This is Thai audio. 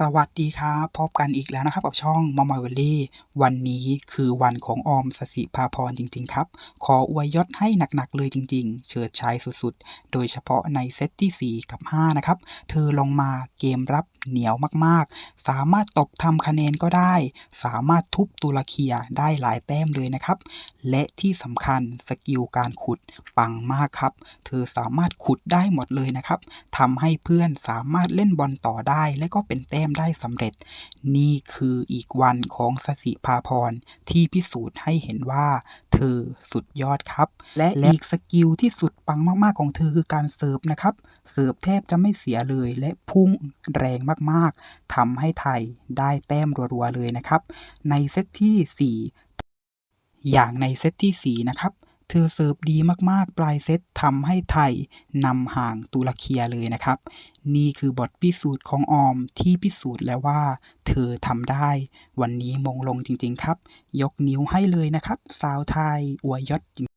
สวัสดีครับ พบกันอีกแล้วนะครับ กับช่องมอมอยวิลลี่ วันนี้คือวันของออมสสิภาพรจริง ๆ ครับ ขออวยยศให้หนัก ๆ เลยจริง ๆ เฉิดฉายสุด ๆ โดยเฉพาะในเซตที่ 4 กับ 5 นะครับ เธอลงมาเกมรับเหนียวมากๆ สามารถตบทำคะแนนก็ได้ สามารถทุบตุรเคียได้หลายแต้มเลยนะครับ และที่สำคัญสกิลการขุดปังมากครับ เธอสามารถขุดได้หมดเลยนะครับทำให้เพื่อนสามารถเล่นบอลต่อได้และก็เป็นแต้มได้สำเร็จ นี่คืออีกวันของสสิภาพรที่พิสูจน์ให้เห็นว่าเธอสุดยอดครับ และอีกสกิลที่สุดปังมากๆของเธอคือการเสิร์ฟนะครับ เสิร์ฟแทบจะไม่เสียเลยและพุ่งแรงมากๆทำให้ไทยได้แต้มรัวๆเลยนะครับ ในเซตที่ 4 อย่างในเซตที่ 4 นะครับ เธอเสิร์ฟดีมากๆ ปลายเซตทำให้ไทยนำห่างตุรเคียเลยนะครับ นี่คือบทพิสูจน์ของออมที่พิสูจน์แล้วว่า เธอทำได้ วันนี้มงลงจริงๆครับ ยกนิ้วให้เลยนะครับ สาวไทยอวยยศจริง